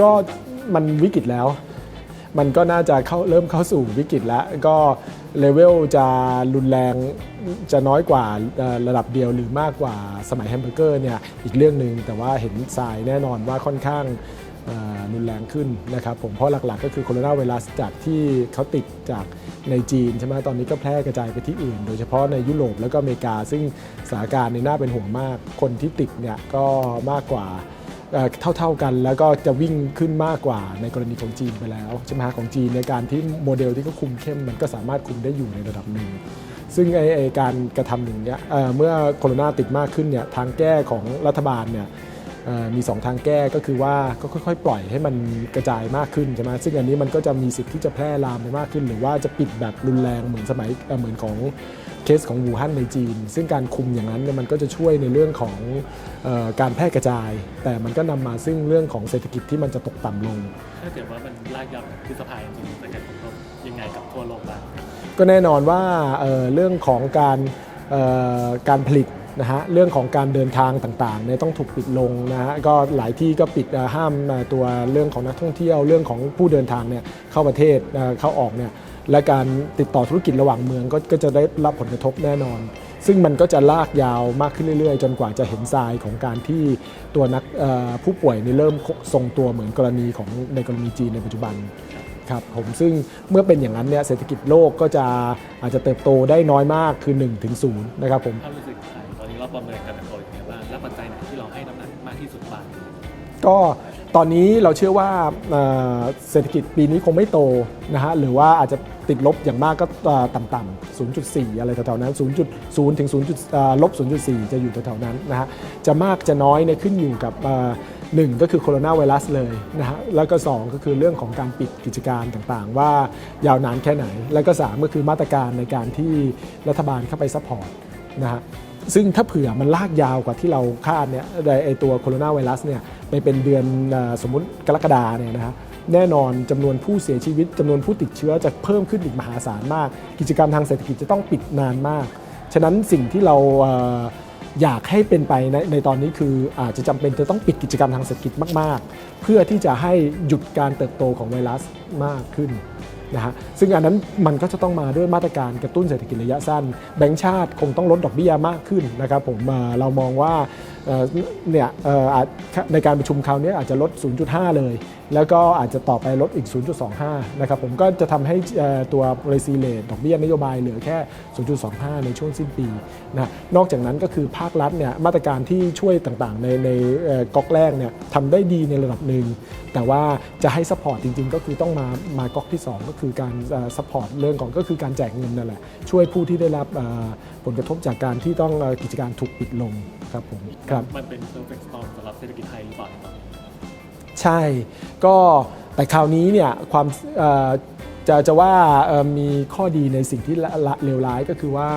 ก็มันวิกฤตแล้ว มันก็น่าจะเข้าเริ่มเข้าสู่วิกฤตแล้ว ก็เลเวลจะรุนแรงจะน้อยกว่าระดับเดียวหรือมากกว่าสมัยแฮมเบอร์เกอร์เนี่ยอีกเรื่องหนึ่งแต่ว่าเห็นทรายแน่นอนว่าค่อนข้างรุนแรงขึ้นนะครับผมเพราะหลักๆ ก็คือโคโรนาไวรัสจากที่เขาติดจากในจีนใช่ไหมตอนนี้ก็แพร่กระจายไปที่อื่น โดยเฉพาะในยุโรปแล้วก็อเมริกา ซึ่งสถานการณ์ในน่าเป็นห่วงมากคนที่ติดเนี่ยก็มากกว่า เท่าๆกัน แล้วก็จะวิ่งขึ้นมากกว่าในกรณีของจีนไปแล้วใช่ไหมฮะของจีนในการที่โมเดลที่เขาคุมเข้มมันก็สามารถคุมได้อยู่ในระดับหนึ่งซึ่งไอไอการกระทำอย่างเนี้ยเมื่อโควิดติดมากขึ้นเนี่ยทางแก้ของรัฐบาลเนี่ย มี 2 ทางแก้ก็คือว่าก็ค่อยๆ ปล่อยให้มันกระจายมากขึ้นใช่ไหมซึ่งอันนี้มันก็จะมีสิทธิ์ที่จะแพร่ลามไปมากขึ้น หรือว่าจะปิดแบบรุนแรงเหมือนสมัยเอ่อเหมือนของเคสของวูฮั่นในจีน ซึ่งการคุมอย่างนั้นเนี่ยมันก็จะช่วยในเรื่องของเออการแพร่กระจาย แต่มันก็นำมาซึ่งเรื่องของเศรษฐกิจที่มันจะตกต่ำลง ถ้าเกิดว่ามันลากยาวคือสภาจริงๆจะเกิดผลกระทบยังไงกับทั่วโลกบ้างก็แน่นอนว่าเอ่อเรื่องของการเอ่อการผลิต นะฮะเรื่องของการเดินทางต่างๆเนี่ยต้องถูกปิดลงนะฮะก็หลายที่ก็ปิดห้ามตัวเรื่องของนักท่องเที่ยวเรื่องของผู้เดินทางเนี่ยเข้าประเทศเข้าออกเนี่ยและการติดต่อธุรกิจระหว่างเมืองก็ก็จะได้รับผลกระทบแน่นอน ซึ่งมันก็จะลากยาวมากขึ้นเรื่อยๆ จนกว่าจะเห็นทรายของการที่ตัวนักผู้ป่วยเนี่ยเริ่มทรงตัวเหมือนกรณีของในกรณีจีนในปัจจุบันครับผมซึ่งเมื่อเป็นอย่างนั้นเนี่ยเศรษฐกิจโลกก็จะอาจจะเติบโตได้น้อยมากคือ1ถึง0นะครับผม ประเมินการเติบโตอย่างไรบ้างและปัจจัยไหนที่เราให้น้ำหนักมากที่สุดบ้างก็ตอนนี้เราเชื่อว่าเศรษฐกิจปีนี้คงไม่โตนะฮะหรือว่าอาจจะติดลบอย่างมากก็ต่ำๆ 0.4 อะไรแถวๆนั้น 0.0 ถึง0ลบ 0.4 จะอยู่แถวๆนั้นนะฮะจะมากจะน้อยเนี่ยขึ้นอยู่กับหนึ่งก็คือโคโรนาไวรัสเลยนะฮะแล้วก็ 2 ก็คือเรื่องของการปิดกิจการต่างๆ ว่ายาวนานแค่ไหน แล้วก็ 3 ก็คือมาตรการในการที่รัฐบาลเข้าไปซัพพอร์ตนะฮะ ซึ่งถ้าเผื่อมันลากยาวกว่าที่เราคาดเนี่ยไอตัวโคโรนาไวรัสเนี่ยไปเป็นเดือนสมมุติกรกฎาเนี่ยนะฮะแน่นอนจำนวนผู้เสียชีวิตจำนวนผู้ติดเชื้อจะเพิ่มขึ้นอีกมหาศาลมาก กิจกรรมทางเศรษฐกิจจะต้องปิดนานมาก ฉะนั้นสิ่งที่เรา อยากให้เป็นไปในในตอนนี้คืออาจจะจำเป็นจะต้องปิดกิจกรรมทางเศรษฐกิจมาก ๆ เพื่อที่จะให้หยุดการเติบโตของไวรัสมากขึ้นนะฮะซึ่งอันนั้นมันก็จะต้องมาด้วยมาตรการกระตุ้นเศรษฐกิจระยะสั้น แบงก์ชาติคงต้องลดดอกเบี้ยมากขึ้นนะครับผมเรามองว่า เนี่ยในการประชุมคราวนี้อาจจะลด 0.5 เลย แล้วก็อาจจะต่อไปลดอีก 0.25 นะครับผมก็จะทำให้ตัว policy rate ดอกเบี้ยนโยบายเหลือแค่ 0.25 ในช่วงสิ้นปีนะนอกจากนั้นก็คือภาครัฐเนี่ยมาตรการที่ช่วยต่างๆ ในในก๊อกแรกเนี่ยทำได้ดีในระดับหนึ่งแต่ว่าจะให้ซัพพอร์ตจริงๆ ก็คือต้องมามาก๊อกที่ 2 ก็คือการซัพพอร์ตเรื่องของก็คือการแจกเงินนั่นแหละช่วยผู้ที่ได้รับผลกระทบจากการที่ต้องกิจการถูกปิดลง ครับผมครับมันเป็น perfect storm สำหรับเศรษฐกิจไทยหรือเปล่าครับใช่ก็แต่คราวนี้เนี่ยความเอ่อจะจะว่าเอ่อมีข้อดีในสิ่งที่ละละเลวร้ายก็คือว่า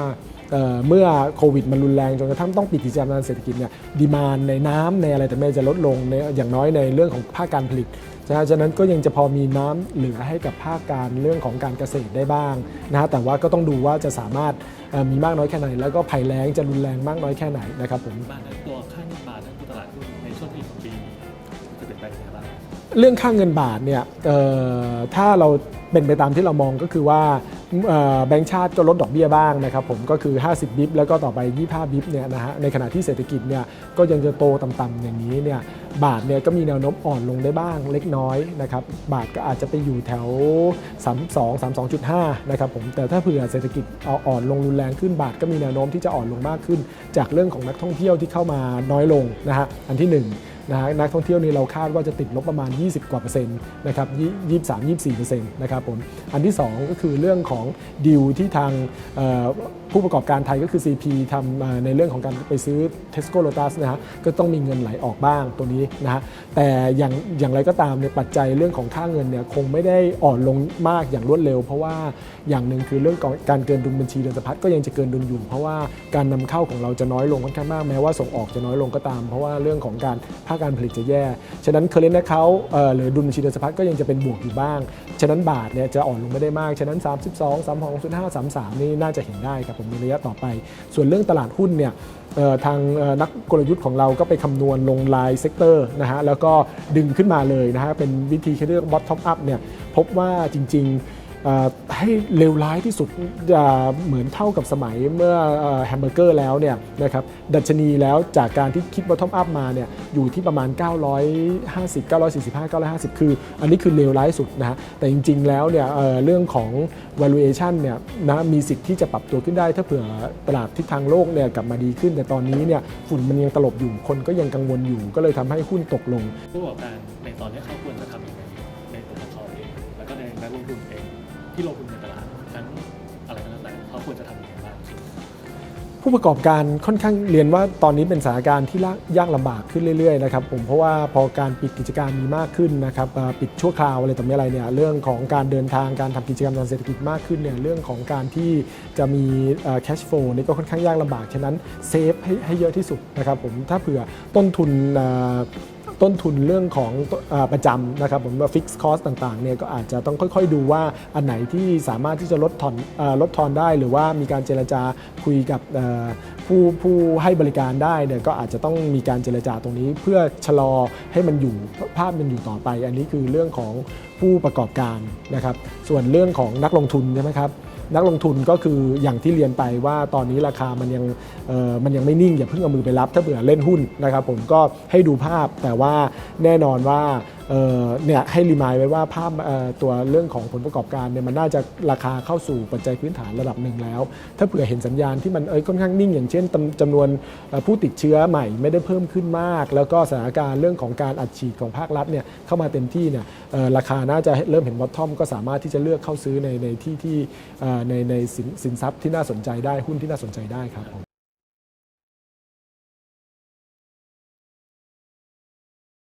เอ่อเมื่อโควิดมันรุนแรงจนกระทั่งต้องปิดกิจการทางเศรษฐกิจเนี่ยดีมานในน้ำในอะไรแต่ไม่จะลดลงในอย่างน้อยในเรื่องของภาคการผลิตฉะนั้นฉะนั้นก็ยังจะพอมีน้ำเหลือให้กับภาคการเรื่องของการเกษตรได้บ้างนะฮะแต่ว่าก็ต้องดูว่าจะสามารถเอ่อมีมากน้อยแค่ไหน แล้วก็ภัยแล้งจะรุนแรงมากน้อยแค่ไหนนะครับผมบ้านนั้นตัวค่าเงินบาททั้งตัวตลาดหุ้นในช่วงที่ของปีจะเปลี่ยนแปลงยังไงบ้างเรื่องค่าเงินบาทเนี่ยเอ่อถ้าเราเป็นไปตามที่เรามองก็คือว่าเอ่อ แบงก์ชาติก็ลดดอกเบี้ยบ้างนะครับผมก็คือ 50 บิปแล้วก็ต่อไป 25 บิปเนี่ยนะฮะในขณะที่เศรษฐกิจเนี่ยก็ยังจะโตต่ำๆอย่างนี้เนี่ยบาทเนี่ยก็มีแนวโน้มอ่อนลงได้บ้างเล็กน้อยนะครับบาทก็อาจจะไปอยู่แถว 32 32.5นะครับผมแต่ถ้าเผื่อเศรษฐกิจเอาอ่อนลงรุนแรงขึ้นบาทก็มีแนวโน้มที่จะอ่อนลงมากขึ้น จากเรื่องของนักท่องเที่ยวที่เข้ามาน้อยลงนะฮะอันที่ห นะฮะนักท่องเที่ยวนี่เราคาดว่าจะติดลบประมาณ 20 กว่าเปอร์เซ็นต์นะครับยี่สามยี่สี่เปอร์เซ็นต์นะครับผมอันที่ 2 ก็คือเรื่องของดิวที่ทางผู้ประกอบการไทยก็คือ CP ทำในเรื่องของการไปซื้อ Tesco Lotus นะฮะก็ต้องมีเงินไหลออกบ้างตัวนี้นะฮะแต่อย่างอย่างไรก็ตามเนี่ยปัจจัยเรื่องของค่าเงินเนี่ยคงไม่ได้อ่อนลงมากอย่างรวดเร็ว เพราะว่าอย่างหนึ่งคือเรื่องการเกินดุลบัญชีเดินสะพัดก็ยังจะเกินดุลอยู่ เพราะว่าการนำเข้าของเราจะน้อยลงค่อนข้างมากแม้ว่าส่งออกจะน้อยลงก็ตาม เพราะว่าเรื่องของการภาคการผลิตจะแย่ ฉะนั้นเคอร์เรนต์เขาหรือดุลบัญชีเดินสะพัดก็ยังจะเป็นบวกอยู่บ้าง ฉะนั้นบาทเนี่ยจะอ่อนลงไม่ได้มาก ฉะนั้น 32 32 5 33 นี่น่าจะเห็นได้ครับผมในระยะต่อไป ส่วนเรื่องตลาดหุ้นเนี่ยทางนักกลยุทธ์ของเราก็ไปคำนวณลงรายเซกเตอร์นะฮะแล้วก็ดึงขึ้นมาเลยนะฮะเป็นวิธีเรียก bottom up เนี่ยพบว่าจริง ๆ ให้เลวร้ายที่สุดเหมือนเท่ากับสมัยเมื่อแฮมเบอร์เกอร์แล้วเนี่ยนะครับดัชนีแล้วจากการที่คิด bottom up มาเนี่ยอยู่ที่ประมาณ 950 945 950 คือ อันนี้คือเลวร้ายสุดนะฮะแต่จริง ๆ แล้วเนี่ยเเรื่องของ valuation เนี่ยนะมีสิทธิ์ที่จะปรับตัวขึ้นได้ถ้าเผื่อตลาดทิศทางโลกเนี่ยกลับมาดีขึ้น แต่ตอนนี้เนี่ยฝุ่นมันยังตลบอยู่คนก็ยังกังวลอยู่ ก็เลยทำให้หุ้นตกลงผู้ประกอบการในตอนนี้เขาควรจะทำยังไงในตัวเขาเองแล้วก็ในนักลงทุนเอง ที่ลงทุนในตลาดทั้งอะไรก็แล้วแต่เขาควรจะทำยังไงบ้างผู้ประกอบการค่อนข้างเรียนว่าตอนนี้เป็นสถานการณ์ที่ยากลำบากขึ้นเรื่อยๆนะครับผมเพราะว่าพอการปิดกิจการมีมากขึ้นนะครับปิดชั่วคราวอะไรต่อมีอะไรเนี่ยเรื่องของการเดินทางการทำกิจกรรมทางเศรษฐกิจมากขึ้นเนี่ยเรื่องของการที่จะมีแคชโฟลนี่ก็ค่อนข้างยากลำบากฉะนั้นเซฟให้เยอะที่สุดนะครับผมถ้าเผื่อต้นทุน ต้นทุนเรื่องของอประจำนะครับผมว่าฟิกซ์คอสต่างๆเนี่ยก็อาจจะต้องค่อยๆดูว่าอันไหนที่สามารถที่จะลดทอนอลดทอนได้หรือว่ามีการเจรจาคุยกับผู้ผู้ให้บริการได้เนี่ยก็อาจจะต้องมีการเจรจาตรงนี้ เพื่อชะลอให้มันอยู่ภาพมันอยู่ต่อไป อันนี้คือเรื่องของผู้ประกอบการนะครับส่วนเรื่องของนักลงทุนใช่ไหมครับ นักลงทุนก็คืออย่างที่เรียนไปว่าตอนนี้ราคามันยังมันยังไม่นิ่งอย่าเพิ่งเอามือไปรับถ้าเผื่อเล่นหุ้นนะครับผมก็ให้ดูภาพแต่ว่าแน่นอนว่า เเนี่ยให้รีมายไว้ว่าภาพตัวเรื่องของผลประกอบการเนี่ยมันน่าจะราคาเข้าสู่ปัจจัยพื้นฐานระดับหนึ่งแล้ว ถ้าเผื่อเห็นสัญญาณที่มันเอ้ยค่อนข้างนิ่ง อย่างเช่นจำจำนวนผู้ติดเชื้อใหม่ไม่ได้เพิ่มขึ้นมาก แล้วก็สถานการณ์เรื่องของการอัดฉีดของภาครัฐเนี่ยเข้ามาเต็มที่เนี่ยราคาน่าจะเริ่มเห็นบอททอมก็สามารถที่จะเลือกเข้าซื้อในในที่ที่ในในสินทรัพย์ที่น่าสนใจได้หุ้นที่น่าสนใจได้ครับ